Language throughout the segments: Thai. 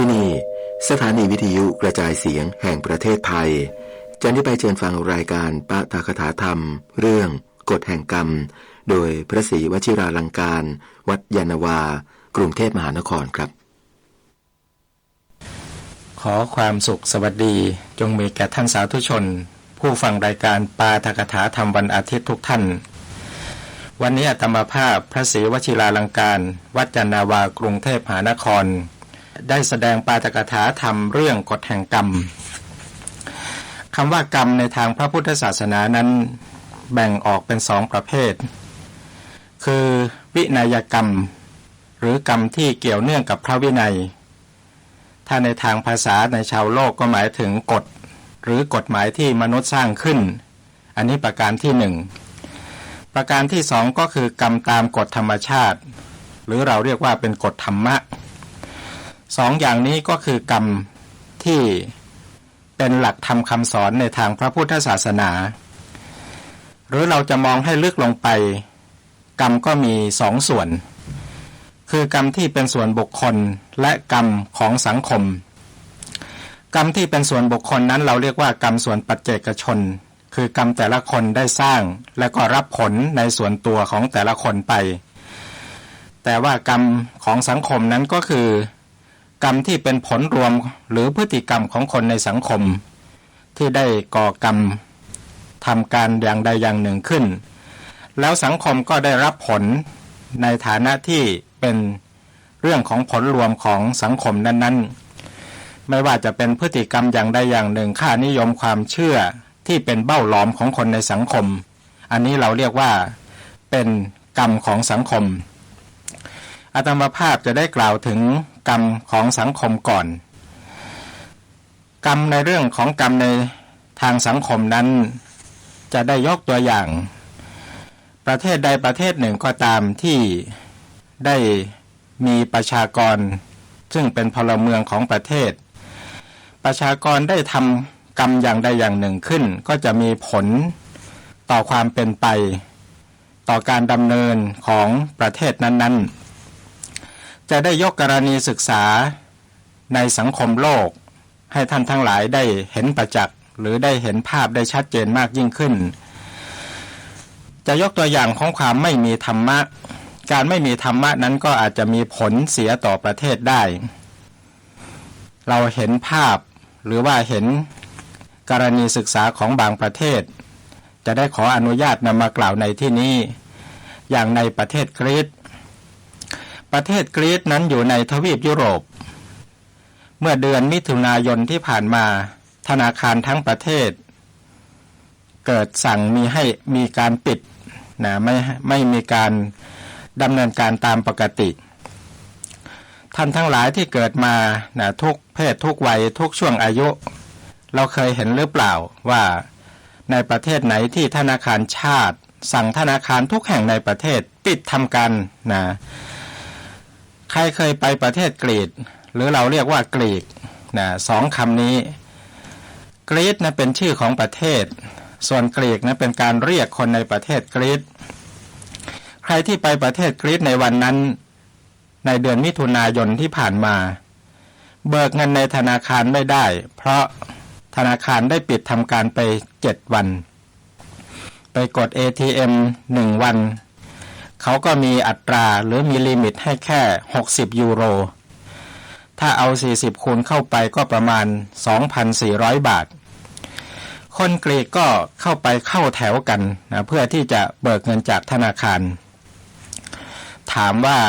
ที่นี่ สถานีวิทยุกระจายเสียงแห่งประเทศไทยจะได้ไปเชิญฟังรายการปะตาคถาธรรม เรื่องกฎแห่งกรรม โดยพระศรีวชิราลังการ วัดยานาวา กรุงเทพมหานครครับ ขอความสุขสวัสดีจงมีแก่ท่านสาธุชน ผู้ฟังรายการปาทกถาธรรมวันอาทิตย์ทุกท่าน วันนี้อาตมาภาพพระศรีวชิราลังการ วัดจันนาวากรุงเทพมหานคร ได้แสดงปาทกถาธรรมเรื่องกฎแห่งกรรมคำว่ากรรมในทางพระพุทธศาสนานั้นแบ่งออกเป็นสองประเภท คือวินัยกรรม หรือกรรมที่เกี่ยวเนื่องกับพระวินัย ถ้าในทางภาษาในชาวโลกก็หมายถึงกฎ หรือกฎหมายที่มนุษย์สร้างขึ้น อันนี้ประการที่หนึ่งประการที่สองก็คือกรรมตามกฎธรรมชาติ หรือเราเรียกว่าเป็นกฎธรรมะ สองอย่างนี้ก็คือกรรมที่เป็นหลักธรรมคำสอนในทางพระพุทธศาสนา หรือเราจะมองให้ลึกลงไป กรรมก็มีสองส่วน คือกรรมที่เป็นส่วนบุคคลและกรรมของสังคม กรรมที่เป็นส่วนบุคคลนั้นเราเรียกว่ากรรมส่วนปัจเจกชน คือกรรมแต่ละคนได้สร้างและก็รับผลในส่วนตัวของแต่ละคนไป แต่ว่ากรรมของสังคมนั้นก็คือ กรรมที่เป็นผลรวมหรือพฤติกรรมของคนในสังคม ที่ได้ก่อกรรมทำการอย่างใดอย่างหนึ่งขึ้น แล้วสังคมก็ได้รับผลในฐานะที่เป็นเรื่องของผลรวมของสังคมนั้น ๆ ไม่ว่าจะเป็นพฤติกรรมอย่างใดอย่างหนึ่งค่านิยมความเชื่อที่เป็นเบ้าหลอมของคนในสังคม อันนี้เราเรียกว่าเป็นกรรมของสังคม อาตมาภาพจะได้กล่าวถึงกรรมของสังคมก่อน กรรมในเรื่องของกรรมในทางสังคมนั้น จะได้ยกตัวอย่าง ประเทศใดประเทศหนึ่งก็ตามที่ได้มีประชากร ซึ่งเป็นพลเมืองของประเทศ ประชากรได้ทำกรรมอย่างใดอย่างหนึ่งขึ้น ก็จะมีผลต่อความเป็นไป ต่อการดำเนินของประเทศนั้นๆ จะได้ยกกรณีศึกษาในสังคมโลก ให้ท่านทั้งหลายได้เห็นประจักษ์หรือได้เห็นภาพได้ชัดเจนมากยิ่งขึ้น จะยกตัวอย่างของความไม่มีธรรมะ การไม่มีธรรมะนั้นก็อาจจะมีผลเสียต่อประเทศได้ เราเห็นภาพหรือว่าเห็นกรณีศึกษาของบางประเทศ จะได้ขออนุญาตนำมากล่าวในที่นี้ อย่างในประเทศกรีซ ประเทศกรีซนั้นอยู่ในทวีปยุโรป เมื่อเดือนมิถุนายนที่ผ่านมา ธนาคารทั้งประเทศ เกิดสั่งมีให้มีการปิดนะไม่ไม่มีการดำเนินการตามปกติ ท่านทั้งหลายที่เกิดมานะทุกเพศทุกวัยทุกช่วงอายุ เราเคยเห็นหรือเปล่าว่าในประเทศไหนที่ธนาคารชาติ สั่งธนาคารทุกแห่งในประเทศปิดทำการนะ ใครเคยไปประเทศกรีกหรือเราเรียกว่ากรีกนะสองคำนี้ กรีซนะเป็นชื่อของประเทศ ส่วนกรีกนะเป็นการเรียกคนในประเทศกรีซใครที่ไปประเทศกรีซในวันนั้น ในเดือนมิถุนายนที่ผ่านมา เบิกเงินในธนาคารไม่ได้ เพราะธนาคารได้ปิดทำการไปเจ็ดวัน ไปกด ATM หนึ่งวัน เขาก็มีอัตราหรือมีลิมิตให้แค่ 60 ยูโร ถ้าเอา 40 คูณเข้าไปก็ประมาณ 2,400 บาท คนกรีกก็เข้าไปเข้าแถวกันนะเพื่อที่จะเบิกเงินจากธนาคาร ถามว่า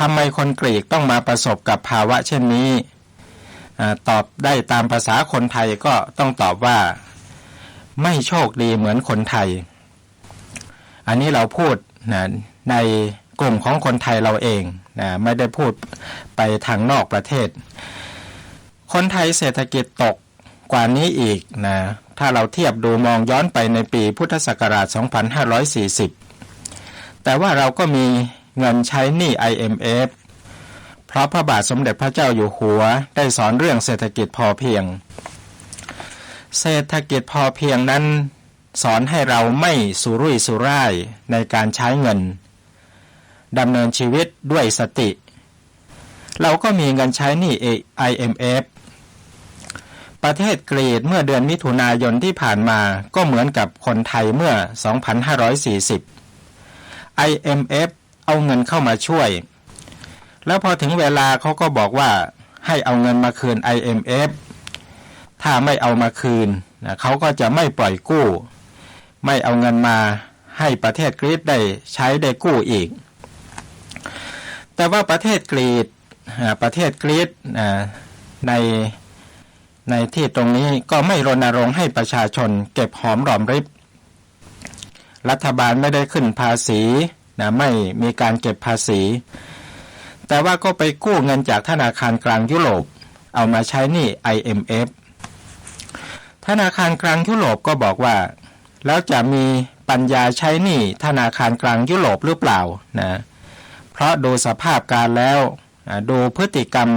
ทำไมคนกรีกต้องมาประสบกับภาวะเช่นนี้อตอบได้ตามภาษาคนไทยก็ต้องตอบว่า ไม่โชคดีเหมือนคนไทย อันนี้เราพูด นะในกลุ่มของคนไทยเราเองนะไม่ได้พูดไปทางนอกประเทศ คนไทยเศรษฐกิจตกกว่านี้อีกนะถ้าเราเทียบดูมองย้อนไปในปีพุทธศักราช 2540 แต่ว่าเราก็มีเงินใช้หนี้ IMF เพราะพระบาทสมเด็จพระเจ้าอยู่หัวได้สอนเรื่องเศรษฐกิจพอเพียง เศรษฐกิจพอเพียงนั้น สอนให้เราไม่สุรุ่ยสุร่ายในการใช้เงินดำเนินชีวิตด้วยสติ เราก็มีเงินใช้หนี้ IMF ประเทศกรีกเมื่อเดือนมิถุนายนที่ผ่านมาก็เหมือนกับคนไทยเมื่อ 2540 IMF เอาเงินเข้ามาช่วย แล้วพอถึงเวลาเขาก็บอกว่าให้เอาเงินมาคืน IMF ถ้าไม่เอามาคืนนะเขาก็จะไม่ปล่อยกู้ ไม่เอาเงินมาให้ประเทศกรีซได้ใช้ได้กู้อีก แต่ว่าประเทศกรีซประเทศกรีซในในที่ตรงนี้ก็ไม่รณรงค์ให้ประชาชนเก็บหอมรอมริบ รัฐบาลไม่ได้ขึ้นภาษีนะไม่มีการเก็บภาษี แต่ว่าก็ไปกู้เงินจากธนาคารกลางยุโรป เอามาใช้หนี้ IMF ธนาคารกลางยุโรปก็บอกว่า แล้วจะมีปัญญาใช้หนี้ธนาคารกลางยุโรปหรือเปล่านะเพราะดูสภาพการแล้วดูพฤติกรรม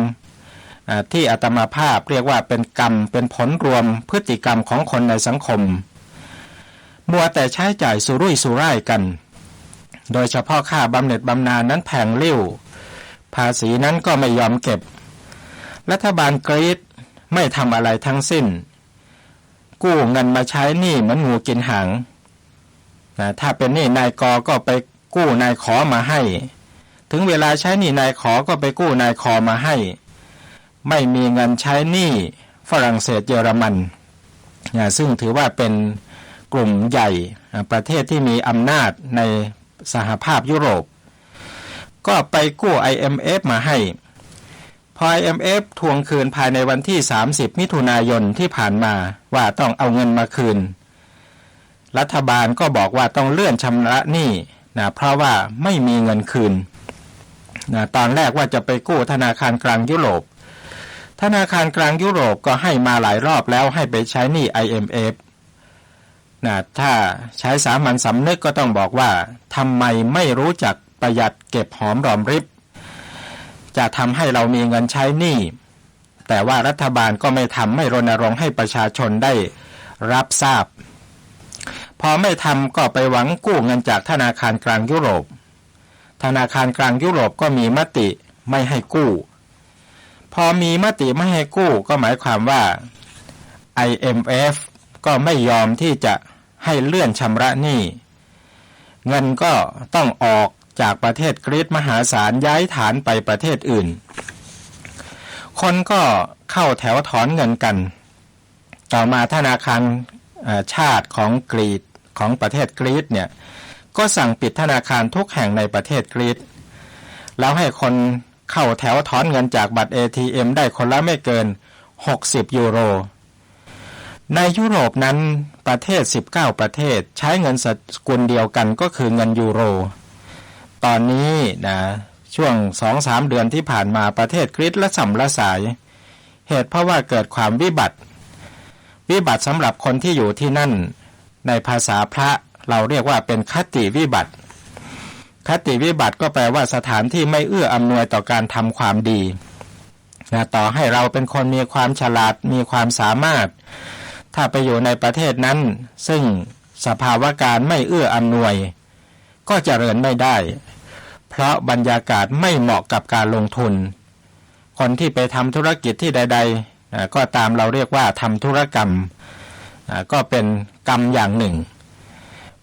ที่อาตมาภาพเรียกว่าเป็นกรรมเป็นผลรวมพฤติกรรมของคนในสังคม มัวแต่ใช้จ่ายสุรุ่ยสุร่ายกัน โดยเฉพาะค่าบำเหน็จบำนาญนั้นแพงริ้วภาษีนั้นก็ไม่ยอมเก็บ รัฐบาลกรีซไม่ทำอะไรทั้งสิ้น กู้เงินมาใช้หนี้เหมือนงูกินหางนะถ้าเป็นหนี้นายกก็ไปกู้นายขอมาให้ ถึงเวลาใช้หนี้นายขอก็ไปกู้นายคอมาให้ ไม่มีเงินใช้หนี้ฝรั่งเศสเยอรมันนะซึ่งถือว่าเป็นกลุ่มใหญ่ประเทศที่มีอำนาจในสหภาพยุโรป ก็ไปกู้ IMF มาให้ พอ IMF ทวงคืนภายในวันที่ 30 มิถุนายนที่ผ่านมาว่าต้องเอาเงินมาคืน รัฐบาลก็บอกว่าต้องเลื่อนชำระหนี้นะเพราะว่าไม่มีเงินคืนนะตอนแรกว่าจะไปกู้ธนาคารกลางยุโรป ธนาคารกลางยุโรปก็ให้มาหลายรอบแล้วให้ไปใช้หนี้ IMF นะถ้าใช้สามัญสำนึกก็ต้องบอกว่าทำไมไม่รู้จักประหยัดเก็บหอมรอมริบ จะทำให้เรามีเงินใช้หนี้แต่ว่ารัฐบาลก็ไม่ทำไม่รณรงค์ให้ประชาชนได้รับทราบ พอไม่ทำก็ไปหวังกู้เงินจากธนาคารกลางยุโรป ธนาคารกลางยุโรปก็มีมติไม่ให้กู้ พอมีมติไม่ให้กู้ก็หมายความว่า IMF ก็ไม่ยอมที่จะให้เลื่อนชำระหนี้ เงินก็ต้องออก จากประเทศกรีซมหาศาลย้ายฐานไปประเทศอื่น คนก็เข้าแถวถอนเงินกัน ต่อมาธนาคารชาติของกรีซของประเทศกรีซเนี่ยก็สั่งปิดธนาคารทุกแห่งในประเทศกรีซแล้วให้คนเข้าแถวถอนเงินจากบัตร ATM ได้คนละไม่เกิน 60 ยูโร ในยุโรปนั้นประเทศ 19 ประเทศใช้เงินสกุลเดียวกันก็คือเงินยูโร ตอนนี้นะช่วง2-3เดือนที่ผ่านมาประเทศกรีซและสัมละสาย เหตุเพราะว่าเกิดความวิบัติ วิบัติสำหรับคนที่อยู่ที่นั่น ในภาษาพระเราเรียกว่าเป็นคติวิบัติ คติวิบัติก็แปลว่าสถานที่ไม่เอื้ออำนวยต่อการทำความดีนะต่อให้เราเป็นคนมีความฉลาดมีความสามารถ ถ้าไปอยู่ในประเทศนั้น ซึ่งสภาวะการไม่เอื้ออำนวย ก็จเจริญไม่ได้ ราะบรรยากาศไม่เหมาะกับการลงทุน คนที่ไปทำธุรกิจที่ใดๆก็ตามเราเรียกว่าทำธุรกรรมก็เป็นกรรมอย่างหนึ่ง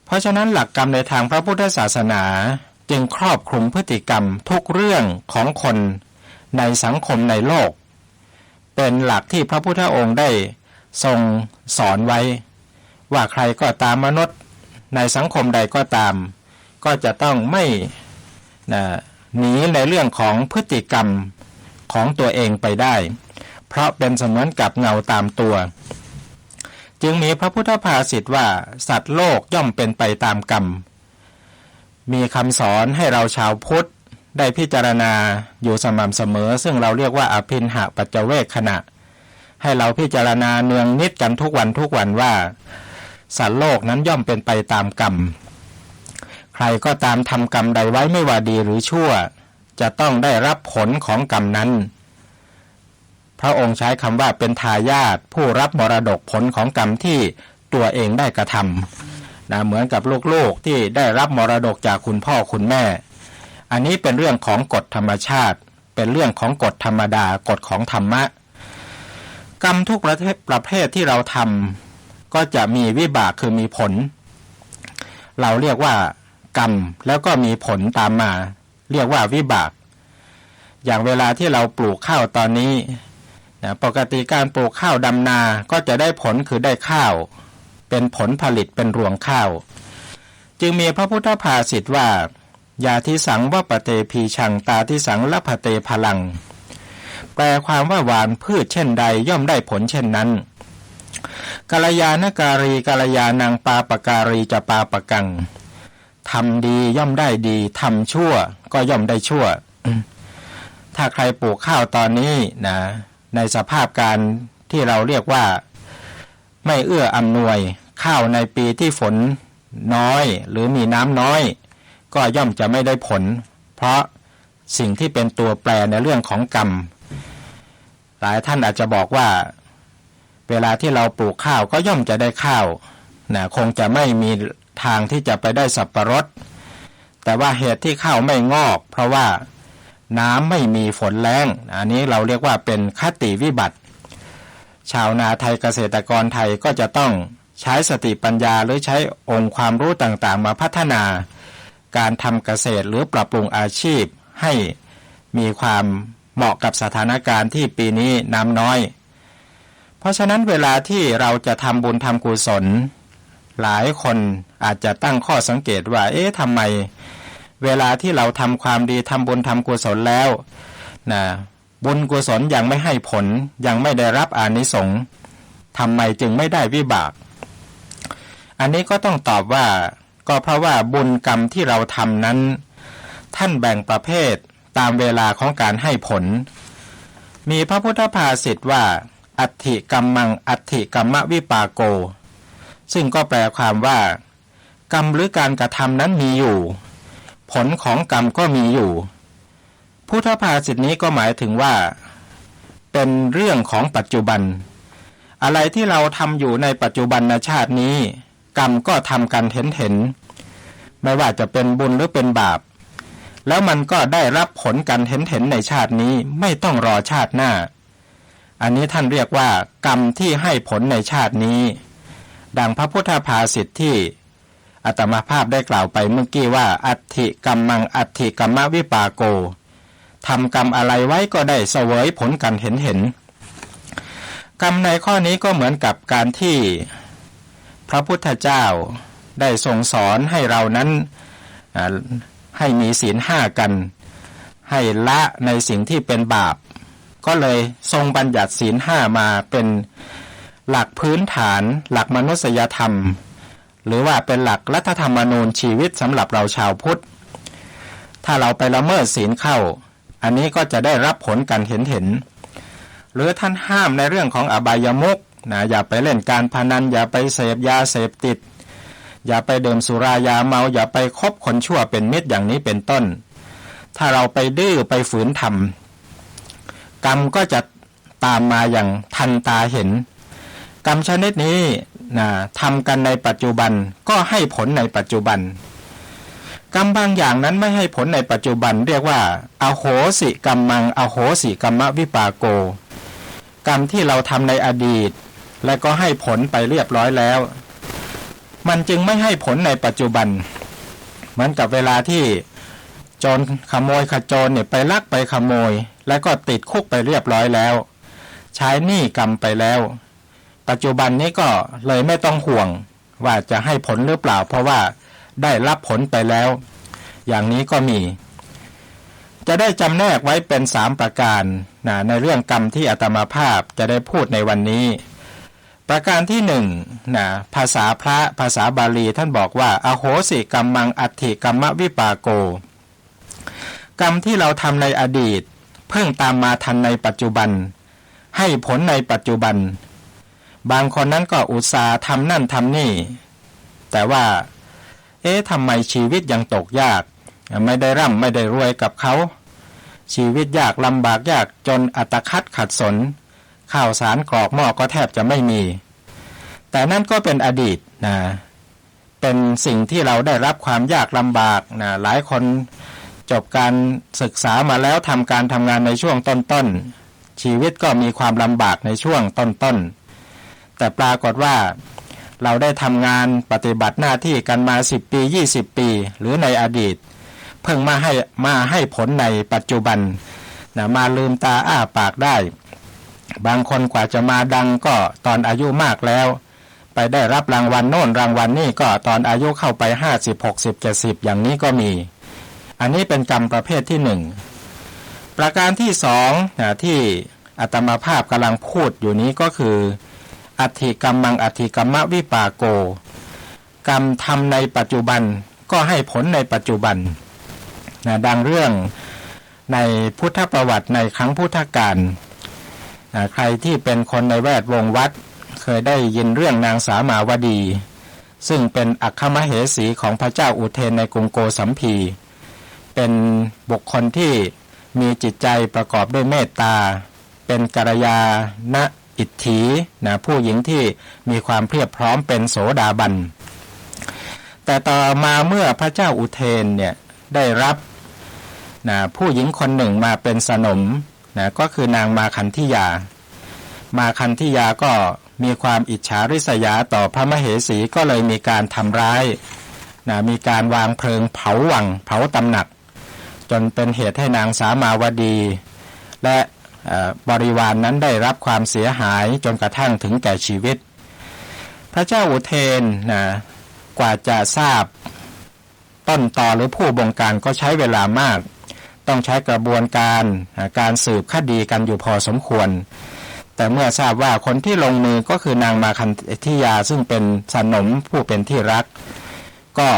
เพราะฉะนั้นหลักกรรมในทางพระพุทธศาสนาจึงครอบคลุมพฤติกรรมทุกเรื่องของคนในสังคมในโลก เป็นหลักที่พระพุทธองค์ได้ทรงสอนไว้ ว่าใครก็ตามมนุษย์ในสังคมใดก็ตาม ก็จะต้องไม่ หนีในเรื่องของพฤติกรรมของตัวเองไปได้ เพราะเป็นสมอนกับเงาตามตัว จึงมีพระพุทธภาษิตว่าสัตว์โลกย่อมเป็นไปตามกรรม มีคำสอนให้เราชาวพุทธได้พิจารณาอยู่สม่ำเสมอ ซึ่งเราเรียกว่าอภินหะปัจเจเวคขณะ ให้เราพิจารณาเนืองนิดกันทุกวันทุกวันว่า สัตว์โลกนั้นย่อมเป็นไปตามกรรม ใครก็ตามทำกรรมใดไว้ไม่ว่าดีหรือชั่ว จะต้องได้รับผลของกรรมนั้น พระองค์ใช้คำว่าเป็นทายาทผู้รับมรดกผลของกรรมที่ตัวเองได้กระทำนะเหมือนกับลูกๆที่ได้รับมรดกจากคุณพ่อคุณแม่ อันนี้เป็นเรื่องของกฎธรรมชาติ เป็นเรื่องของกฎธรรมดากฎของธรรมะ กรรมทุกประเภทประเภทที่เราทำก็จะมีวิบากคือมีผล เราเรียกว่า กรรมแล้วก็มีผลตามมา เรียกว่าวิบาก อย่างเวลาที่เราปลูกข้าวตอนนี้นะปกติการปลูกข้าวดำนาก็จะได้ผลคือได้ข้าว เป็นผลผลิตเป็นรวงข้าว จึงมีพระพุทธภาษิตว่ายาทิสังว่าปเตพีชังตาทิสังละพเตพลัง แปลความว่าหวานพืชเช่นใดย่อมได้ผลเช่นนั้นกาลยานการีกาลยานังปาปการีจะปาปะกัง ทำดีย่อมได้ดีทำชั่ว ก็ย่อมได้ชั่ว ถ้าใครปลูกข้าวตอนนี้นะในสภาพการที่เราเรียกว่าไม่เอื้ออำนวยข้าวในปีที่ฝนน้อยหรือมีน้ำน้อย ก็ย่อมจะไม่ได้ผล เพราะสิ่งที่เป็นตัวแปรในเรื่องของกรรม หลายท่านอาจจะบอกว่า เวลาที่เราปลูกข้าวก็ย่อมจะได้ข้าวนะคงจะไม่มี ทางที่จะไปได้สับประรด แต่ว่าเหตุที่ข้าวไม่งอก เพราะว่าน้ำไม่มีฝนแรงอันนี้เราเรียกว่าเป็นคติวิบัติ ชาวนาไทยเกษตรกรไทยก็จะต้องใช้สติปัญญาหรือใช้องค์ความรู้ต่างๆ มาพัฒนา การทำเกษตรหรือปรับปรุงอาชีพให้มีความเหมาะกับสถานการณ์ที่ปีนี้น้ำน้อย เพราะฉะนั้นเวลาที่เราจะทำบุญทำกุศล หลายคนอาจจะตั้งข้อสังเกตว่า เอ๊ะทำไม เวลาที่เราทำความดีทำบุญทำกุศลแล้วนะบุญกุศลยังไม่ให้ผลยังไม่ได้รับอานิสงส์ทำไมจึงไม่ได้วิบาก อันนี้ก็ต้องตอบว่าก็เพราะว่าบุญกรรมที่เราทำนั้น ท่านแบ่งประเภทตามเวลาของการให้ผล มีพระพุทธภาษิตว่า อัติกรรมัง อัติกรรมวิปาโก ซึ่งก็แปลความว่า กรรมหรือการกระทำนั้นมีอยู่ ผลของกรรมก็มีอยู่ พุทธภาษิตนี้ก็หมายถึงว่า เป็นเรื่องของปัจจุบัน อะไรที่เราทำอยู่ในปัจจุบันชาตินี้ กรรมก็ทำกันเห็นเห็นไม่ว่าจะเป็นบุญหรือเป็นบาป แล้วมันก็ได้รับผลกันเห็นเห็นในชาตินี้ไม่ต้องรอชาติหน้า อันนี้ท่านเรียกว่า กรรมที่ให้ผลในชาตินี้ ดังพระพุทธภาษิตที่อาตมาภาพได้กล่าวไปเมื่อกี้ว่า อัตถิกรรมังอัตถิกรรมวิปาโกทำกรรมอะไรไว้ก็ได้เสวยผลกันเห็นเห็น กรรมในข้อนี้ก็เหมือนกับการที่ พระพุทธเจ้าได้ทรงสอนให้เรานั้นให้มีศีลห้ากัน ให้ละในสิ่งที่เป็นบาป ก็เลยทรงบัญญัติศีลห้ามาเป็น หลักพื้นฐาน หลักมนุษยธรรม หรือว่าเป็นหลักรัฐธรรมนูญชีวิตสำหรับเราชาวพุทธ ถ้าเราไปละเมิดศีลเข้า อันนี้ก็จะได้รับผลกันเห็นเห็น หรือท่านห้ามในเรื่องของอบายมุกนะอย่าไปเล่นการพนัน อย่าไปเสพยาเสพติด อย่าไปดื่มสุรายาเมา อย่าไปคบคนชั่วเป็นมิตรอย่างนี้เป็นต้น ถ้าเราไปดื้อไปฝืนทำกรรมก็จะตามมาอย่างทันตาเห็น กรรมชนิดนี้นะทำกันในปัจจุบันก็ให้ผลในปัจจุบัน กรรมบางอย่างนั้นไม่ให้ผลในปัจจุบัน เรียกว่าอโหสิกรรมังอโหสิกรรมวิปาโก กรรมที่เราทำในอดีต และก็ให้ผลไปเรียบร้อยแล้ว มันจึงไม่ให้ผลในปัจจุบัน เหมือนกับเวลาที่โจรขโมยขจรเนี่ยไปลักไปขโมย แล้วก็ติดคุกไปเรียบร้อยแล้ว ใช้หนี้กรรมไปแล้ว ปัจจุบันนี้ก็เลยไม่ต้องห่วงว่าจะให้ผลหรือเปล่า เพราะว่าได้รับผลไปแล้ว อย่างนี้ก็มี จะได้จำแนกไว้เป็นสามประการนะในเรื่องกรรมที่อาตมาภาพจะได้พูดในวันนี้ ประการที่หนึ่งนะภาษาพระภาษาบาลีท่านบอกว่า อโหสิกรรมังอัติกรรมวิปาโก กรรมที่เราทำในอดีต เพิ่งตามมาทันในปัจจุบัน ให้ผลในปัจจุบัน บางคนนั้นก็อุตส่าห์ทำนั่นทำนี่ แต่ว่า เอ๊ะทำไมชีวิตยังตกยาก ไม่ได้ร่ำไม่ได้รวยกับเขา ชีวิตยากลำบากยากจนอัตคัดขัดสน ข้าวสารกรอกหม้อก็แทบจะไม่มี แต่นั่นก็เป็นอดีตนะเป็นสิ่งที่เราได้รับความยากลำบากนะหลายคนจบการศึกษามาแล้วทำการทำงานในช่วงต้นๆชีวิตก็มีความลำบากในช่วงต้นๆ แต่ปรากฏว่าเราได้ทำงานปฏิบัติหน้าที่กันมา 10 ปี 20 ปี หรือในอดีต เพิ่งมาให้มาให้ผลในปัจจุบันนะมาลืมตาอ้าปากได้ บางคนกว่าจะมาดังก็ตอนอายุมากแล้ว ไปได้รับรางวัลโน่นรางวัลนี่ก็ตอนอายุเข้าไป 50 60 70 อย่างนี้ก็มี อันนี้เป็นกรรมประเภทที่หนึ่งประการที่สองนะที่อาตมาภาพกำลังพูดอยู่นี้ก็คือ อัติกรรมังอัติกรรมวิปากโก กรรมทำในปัจจุบันก็ให้ผลในปัจจุบันนะดังเรื่องในพุทธประวัติในครั้งพุทธกาลนะใครที่เป็นคนในแวดวงวัด เคยได้ยินเรื่องนางสามาวดี ซึ่งเป็นอัคคมเหสีของพระเจ้าอุเทนในกรุงโกสัมพี เป็นบุคคลที่มีจิตใจประกอบด้วยเมตตา เป็นกัลยาณ อิทธินะผู้หญิงที่มีความเพียบพร้อมเป็นโสดาบัน แต่ต่อมาเมื่อพระเจ้าอุเทนเนี่ยได้รับนะผู้หญิงคนหนึ่งมาเป็นสนมนะก็คือนางมาคันธิยา มาคันธิยาก็มีความอิจฉาริษยาต่อพระมเหสีก็เลยมีการทำร้ายนะมีการวางเพลิงเผาวังเผาตำหนัก จนเป็นเหตุให้นางสามาวดี และ บริวารนนั้นได้รับความเสียหายจนกระทั่งถึงแก่ชีวิต พระเจ้าอุเทนนะกว่าจะทราบต้นต่อหรือผู้บงการก็ใช้เวลามาก ต้องใช้กระบวนการการสืบคดีกันอยู่พอสมควร แต่เมื่อทราบว่าคนที่ลงมือก็คือนางมาคันธิยาซึ่งเป็นสนมผู้เป็นที่รัก ก็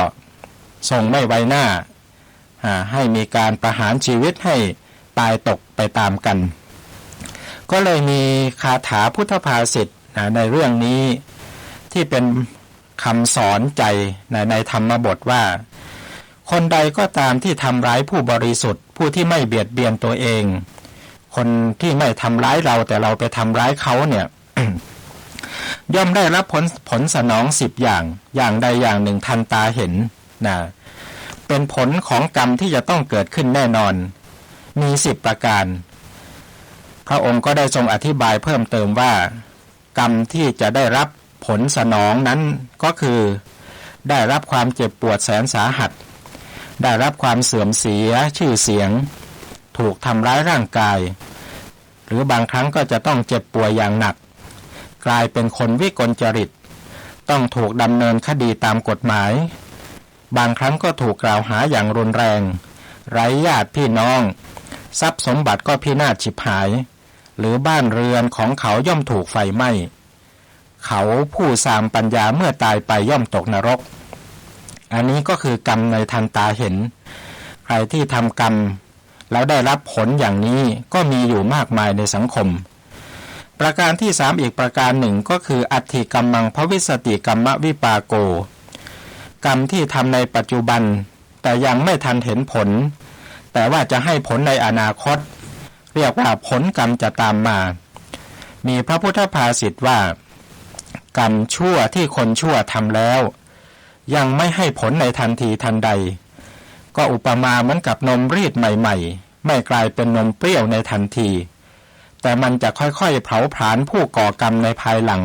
ทรงไม่ไว้หน้าให้มีการประหารชีวิตให้ตายตกไปตามกัน ก็เลยมีคาถาพุทธภาษิตในเรื่องนี้ที่เป็นคำสอนใจในในธรรมบทว่า คนใดก็ตามที่ทำร้ายผู้บริสุทธิ์ ผู้ที่ไม่เบียดเบียนตัวเอง คนที่ไม่ทำร้ายเราแต่เราไปทำร้ายเขาเนี่ยย่อมได้รับผลผลสนองสิบอย่าง อย่างใดอย่างหนึ่งทันตาเห็นนะเป็นผลของกรรมที่จะต้องเกิดขึ้นแน่นอน มีสิบประการ พระองค์ก็ได้ทรงอธิบายเพิ่มเติมว่า กรรมที่จะได้รับผลสนองนั้นก็คือ ได้รับความเจ็บปวดแสนสาหัส ได้รับความเสื่อมเสียชื่อเสียง ถูกทำร้ายร่างกาย หรือบางครั้งก็จะต้องเจ็บป่วยอย่างหนัก กลายเป็นคนวิกลจริต ต้องถูกดำเนินคดีตามกฎหมาย บางครั้งก็ถูกกล่าวหาอย่างรุนแรง ไร้ญาติพี่น้อง ทรัพย์สมบัติก็พินาศฉิบหาย หรือบ้านเรือนของเขาย่อมถูกไฟไหม้ เขาผู้สามปัญญาเมื่อตายไปย่อมตกนรก อันนี้ก็คือกรรมในทันตาเห็น ใครที่ทำกรรม แล้วได้รับผลอย่างนี้ก็มีอยู่มากมายในสังคม ประการที่สามอีกประการหนึ่งก็คืออัตถิกรรมังพวิสติกรรมวิปาโก กรรมที่ทำในปัจจุบัน แต่ยังไม่ทันเห็นผล แต่ว่าจะให้ผลในอนาคต เรียกว่าผลกรรมจะตามมา มีพระพุทธภาษิตว่า กรรมชั่วที่คนชั่วทำแล้ว ยังไม่ให้ผลในทันทีทันใด ก็อุปมาเหมือนกับนมรีดใหม่ ๆ ไม่กลายเป็นนมเปรี้ยวในทันที แต่มันจะค่อยๆเผาผลาญผู้ก่อกรรมในภายหลัง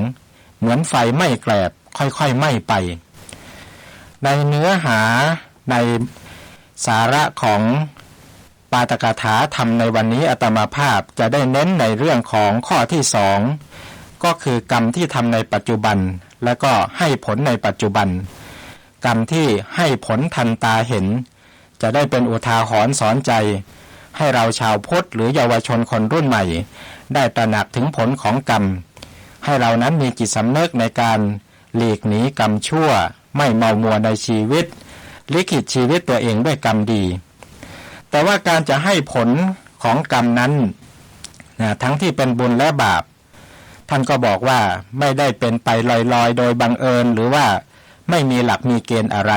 เหมือนไฟไม้แกลบค่อยๆไหม้ไป ในเนื้อหาในสาระของ ปาตกถาธรรมในวันนี้อัตมาภาพจะได้เน้นในเรื่องของข้อที่สองก็คือกรรมที่ทำในปัจจุบัน และก็ให้ผลในปัจจุบัน กรรมที่ให้ผลทันตาเห็น จะได้เป็นอุทาหรณ์สอนใจ ให้เราชาวพุทธหรือเยาวชนคนรุ่นใหม่ ได้ตระหนักถึงผลของกรรม ให้เรานั้นมีจิตสำนึกในการหลีกหนีกรรมชั่ว ไม่เมามัวในชีวิต ลิขิตชีวิตตัวเองด้วยกรรมดี แต่ว่าการจะให้ผลของกรรมนั้นนะทั้งที่เป็นบุญและบาป ท่านก็บอกว่าไม่ได้เป็นไปลอยๆ โดยบังเอิญหรือว่าไม่มีหลักมีเกณฑ์อะไร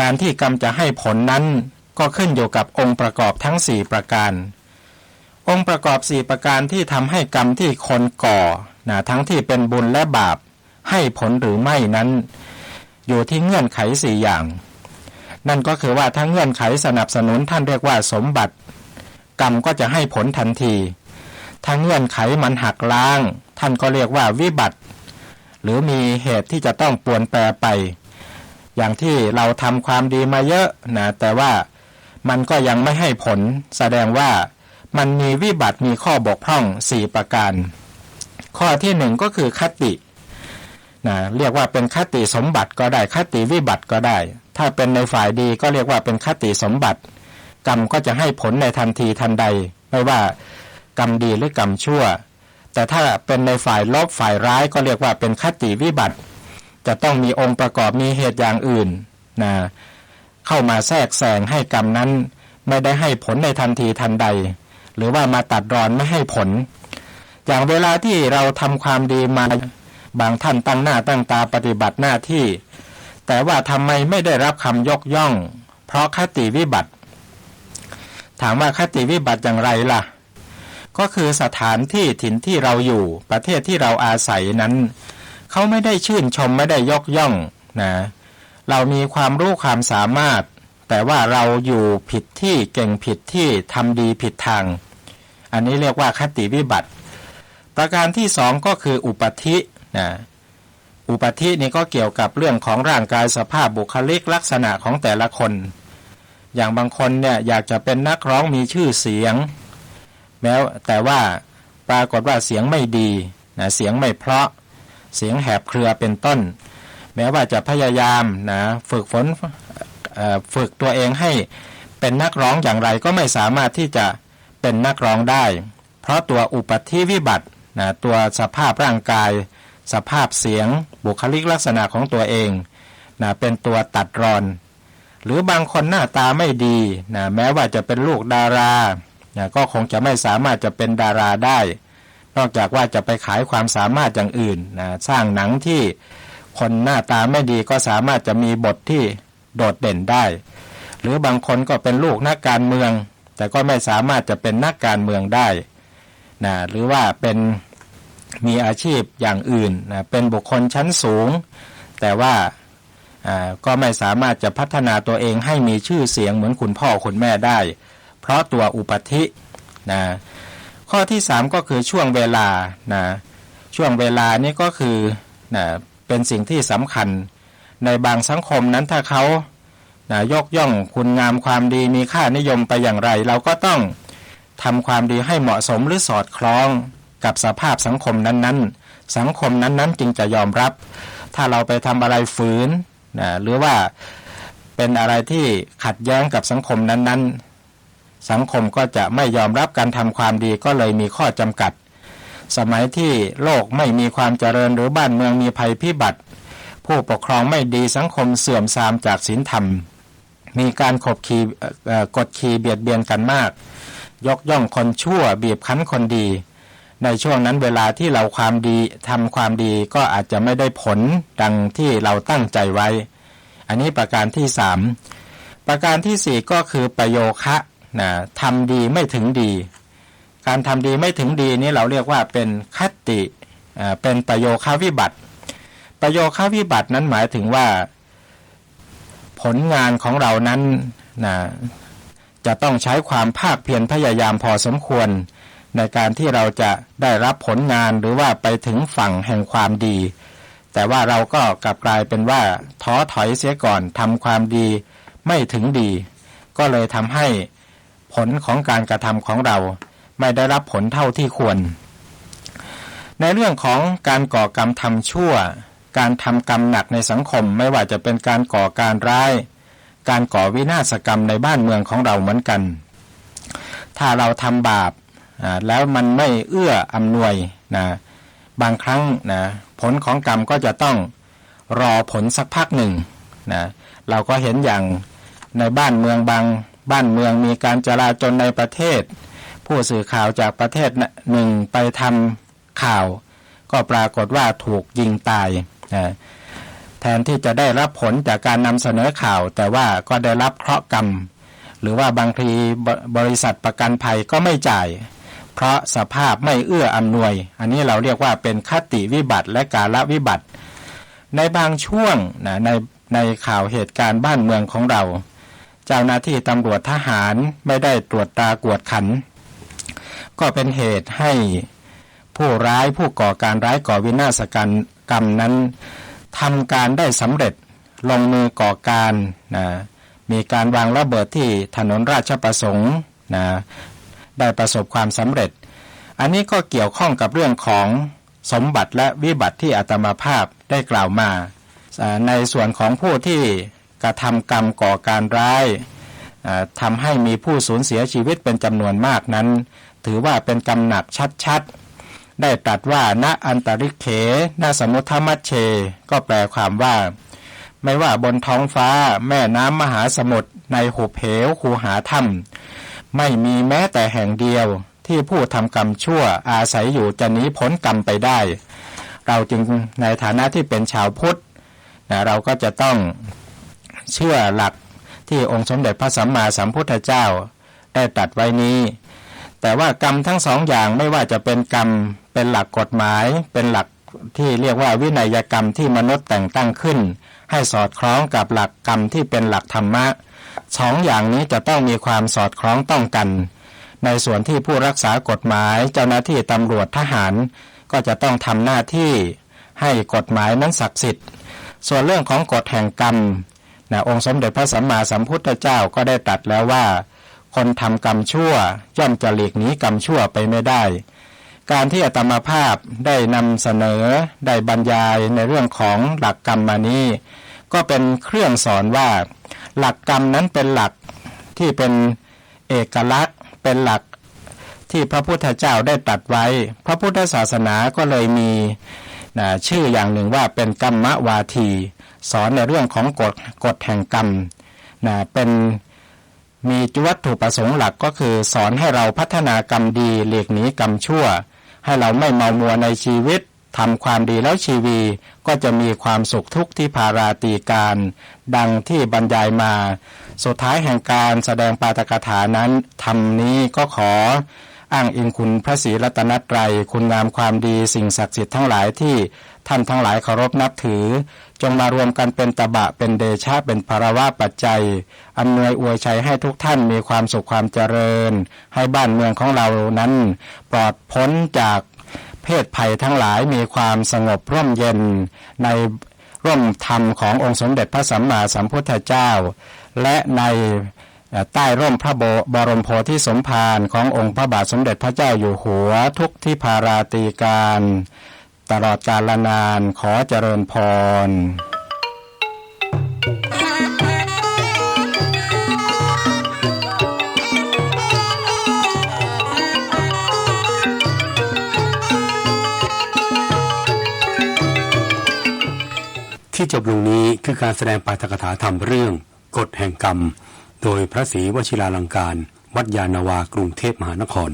การที่กรรมจะให้ผลนั้นก็ขึ้นอยู่กับองค์ประกอบทั้ง 4 ประการ องค์ประกอบ 4 ประการที่ทำให้กรรมที่คนก่อนะทั้งที่เป็นบุญและบาป ให้ผลหรือไม่นั้น อยู่ที่เงื่อนไขสี่อย่าง นั่นก็คือว่าถ้าเงื่อนไขสนับสนุนท่านเรียกว่าสมบัติ กรรมก็จะให้ผลทันทีถ้าเงื่อนไขมันหักล้าง ท่านก็เรียกว่าวิบัติ หรือมีเหตุที่จะต้องปวนแปรไป อย่างที่เราทำความดีมาเยอะนะแต่ว่ามันก็ยังไม่ให้ผล แสดงว่ามันมีวิบัติมีข้อบกพร่อง 4 ประการ ข้อที่หนึ่งก็คือคตินะเรียกว่าเป็นคติสมบัติก็ได้คติวิบัติก็ได้ ถ้าเป็นในฝ่ายดีก็เรียกว่าเป็นคติสมบัติ กรรมก็จะให้ผลในทันทีทันใด ไม่ว่ากรรมดีหรือกรรมชั่ว แต่ถ้าเป็นในฝ่ายลบฝ่ายร้ายก็เรียกว่าเป็นคติวิบัติ จะต้องมีองค์ประกอบมีเหตุอย่างอื่นนะเข้ามาแทรกแซงให้กรรมนั้น ไม่ได้ให้ผลในทันทีทันใด หรือว่ามาตัดรอนไม่ให้ผล อย่างเวลาที่เราทำความดีมาบางท่านตั้งหน้าตั้งตาปฏิบัติหน้าที่ แต่ว่าทำไมไม่ได้รับคำยกย่อง เพราะคติวิบัติ ถามว่าคติวิบัติอย่างไรล่ะ ก็คือสถานที่ถิ่นที่เราอยู่ ประเทศที่เราอาศัยนั้น เขาไม่ได้ชื่นชมไม่ได้ยกย่องนะเรามีความรู้ความสามารถ แต่ว่าเราอยู่ผิดที่เก่งผิดที่ทำดีผิดทาง อันนี้เรียกว่าคติวิบัติ ประการที่สองก็คืออุปธินะ อุปธินี่ก็เกี่ยวกับเรื่องของร่างกายสภาพบุคลิกลักษณะของแต่ละคน อย่างบางคนเนี่ยอยากจะเป็นนักร้องมีชื่อเสียง แม้แต่ว่าปรากฏว่าเสียงไม่ดีนะเสียงไม่เพราะ เสียงแหบเครือเป็นต้น แม้ว่าจะพยายามนะฝึกฝนฝึกตัวเองให้เป็นนักร้องอย่างไรก็ไม่สามารถที่จะเป็นนักร้องได้ เพราะตัวอุปธิวิบัตินะตัวสภาพร่างกาย สภาพเสียง บุคลิกลักษณะของตัวเองนะเป็นตัวตัดรอน หรือบางคนหน้าตาไม่ดีนะแม้ว่าจะเป็นลูกดารานะก็คงจะไม่สามารถจะเป็นดาราได้ นอกจากว่าจะไปขายความสามารถอย่างอื่นนะสร้างหนังที่คนหน้าตาไม่ดีก็สามารถจะมีบทที่โดดเด่นได้ หรือบางคนก็เป็นลูกนักการเมือง แต่ก็ไม่สามารถจะเป็นนักการเมืองได้นะหรือว่าเป็น มีอาชีพอย่างอื่นนะเป็นบุคคลชั้นสูง แต่ว่าก็ไม่สามารถจะพัฒนาตัวเองให้มีชื่อเสียงเหมือนคุณพ่อคุณแม่ได้ เพราะตัวอุปธินะข้อที่ 3 ก็คือช่วงเวลานะช่วงเวลานี่ก็คือนะเป็นสิ่งที่สำคัญ ในบางสังคมนั้นถ้าเขานะยกย่องคุณงามความดีมีค่านิยมไปอย่างไร เราก็ต้องทำความดีให้เหมาะสมหรือสอดคล้อง กับสภาพสังคมนั้นๆ สังคมนั้นๆ จึงจะยอมรับ ถ้าเราไปทำอะไรฝืนนะหรือว่าเป็นอะไรที่ขัดแย้งกับสังคมนั้นๆ สังคมก็จะไม่ยอมรับการทำความดีก็เลยมีข้อจำกัด สมัยที่โลกไม่มีความเจริญหรือบ้านเมืองมีภัยพิบัติ ผู้ปกครองไม่ดีสังคมเสื่อมทรามจากศีลธรรม มีการขบขีกดขี่เบียดเบียนกันมาก ยกย่องคนชั่วบีบคั้นคนดี ในช่วงนั้นเวลาที่เราความดีทำความดีก็อาจจะไม่ได้ผลดังที่เราตั้งใจไว้ อันนี้ประการที่สามประการที่สี่ก็คือประโยคะนะทำดีไม่ถึงดี การทำดีไม่ถึงดีนี้เราเรียกว่าเป็นคติเป็นประโยคาวิบัติ ประโยคาวิบัตินั้นหมายถึงว่า ผลงานของเรานั้นนะจะต้องใช้ความภาคเพียรพยายามพอสมควร ในการที่เราจะได้รับผลงานหรือว่าไปถึงฝั่งแห่งความดี แต่ว่าเราก็กลับกลายเป็นว่าท้อถอยเสียก่อนทำความดีไม่ถึงดี ก็เลยทำให้ผลของการกระทำของเรา ไม่ได้รับผลเท่าที่ควร ในเรื่องของการก่อกรรมทำชั่ว การทำกรรมหนักในสังคมไม่ว่าจะเป็นการก่อการร้าย การก่อวินาศกรรมในบ้านเมืองของเราเหมือนกัน ถ้าเราทำบาป แล้วมันไม่เอื้ออำนวยนะบางครั้งนะผลของกรรมก็จะต้องรอผลสักพักหนึ่งนะเราก็เห็นอย่างในบ้านเมืองบางบ้านเมืองมีการจราจนในประเทศ ผู้สื่อข่าวจากประเทศหนึ่งไปทำข่าว ก็ปรากฏว่าถูกยิงตายนะแทนที่จะได้รับผลจากการนำเสนอข่าว แต่ว่าก็ได้รับเคราะห์กรรม หรือว่าบางทีบริษัทประกันภัยก็ไม่จ่าย เพราะสภาพไม่เอื้ออำนวย อันนี้เราเรียกว่าเป็นคติวิบัติและกาลวิบัติ ในบางช่วงนะในในข่าวเหตุการณ์บ้านเมืองของเรา เจ้าหน้าที่ตำรวจทหารไม่ได้ตรวจตากวดขัน ก็เป็นเหตุให้ผู้ร้ายผู้ก่อการร้ายก่อวินาศกรรมนั้นทำการได้สำเร็จลงมือก่อการนะมีการวางระเบิดที่ถนนราชประสงค์นะ ได้ประสบความสำเร็จ อันนี้ก็เกี่ยวข้องกับเรื่องของสมบัติและวิบัติที่อาตมาภาพได้กล่าวมา ในส่วนของผู้ที่กระทำกรรมก่อการร้ายทำให้มีผู้สูญเสียชีวิตเป็นจำนวนมากนั้น ถือว่าเป็นกรรมหนักชัดๆ ได้ตรัสว่าณอันตริเขณสมุทมัชเช ก็แปลความว่า ไม่ว่าบนท้องฟ้า แม่น้ำมหาสมุทรในหุบเหวคูหาถ้ำ ไม่มีแม้แต่แห่งเดียวที่ผู้ทำกรรมชั่วอาศัยอยู่จะหนีพ้นกรรมไปได้ เราจึงในฐานะที่เป็นชาวพุทธนะเราก็จะต้องเชื่อหลักที่องค์สมเด็จพระสัมมาสัมพุทธเจ้าได้ตรัสไว้นี้ แต่ว่ากรรมทั้งสองอย่างไม่ว่าจะเป็นกรรมเป็นหลักกฎหมาย เป็นหลักที่เรียกว่าวินัยกรรมที่มนุษย์แต่งตั้งขึ้น ให้สอดคล้องกับหลักกรรมที่เป็นหลักธรรมะ สองอย่างนี้จะต้องมีความสอดคล้องต้องกัน ในส่วนที่ผู้รักษากฎหมายเจ้าหน้าที่ตำรวจทหาร ก็จะต้องทำหน้าที่ให้กฎหมายนั้นศักดิ์สิทธิ์ ส่วนเรื่องของกฎแห่งกรรมนะองค์สมเด็จพระสัมมาสัมพุทธเจ้าก็ได้ตรัสแล้วว่า คนทำกรรมชั่วย่อมจะหลีกหนีกรรมชั่วไปไม่ได้ การที่อาตมาภาพได้นำเสนอได้บรรยายในเรื่องของหลักกรรมมานี้ ก็เป็นเครื่องสอนว่า หลักกรรมนั้นเป็นหลักที่เป็นเอกลักษณ์ เป็นหลักที่พระพุทธเจ้าได้ตรัสไว้ พระพุทธศาสนาก็เลยมีนะชื่ออย่างหนึ่งว่าเป็นกรรมวาที สอนในเรื่องของกฎกฎแห่งกรรมนะเป็นมีวัตถุประสงค์หลักก็คือ สอนให้เราพัฒนากรรมดีเลีกหนีกรรมชั่ว ให้เราไม่เมามัวในชีวิต ทำความดีแล้วชีวีก็จะมีความสุขทุกที่พาราตีการ ดังที่บรรยายมา สุดท้ายแห่งการแสดงปาตกถานั้นทำนี้ก็ขออ้างอิงคุณพระศรีรัตนตรัยคุณงามความดีสิ่งศักดิ์สิทธิ์ทั้งหลายที่ท่านทั้งหลายเคารพนับถือ จงมารวมกันเป็นตบะเป็นเดชะเป็นภารวะปัจจัยอำนวยอวยชัยให้ทุกท่านมีความสุขความเจริญ ให้บ้านเมืองของเรานั้น ปลอดพ้นจาก เพศภัยทั้งหลายมีความสงบร่มเย็นในร่มธรรมขององค์สมเด็จพระสัมมาสัมพุทธเจ้า และในใต้ร่มพระบรมโพธิสมภารขององค์พระบาทสมเด็จพระเจ้าอยู่หัวทุกที่พาราตีการ ตลอดกาลนานขอเจริญพร ที่จบลงนี้คือการแสดงปาฐกถาธรรมเรื่องกฎแห่งกรรม โดยพระศรีวชิราลังการ วัดยานาวากรุงเทพมหานคร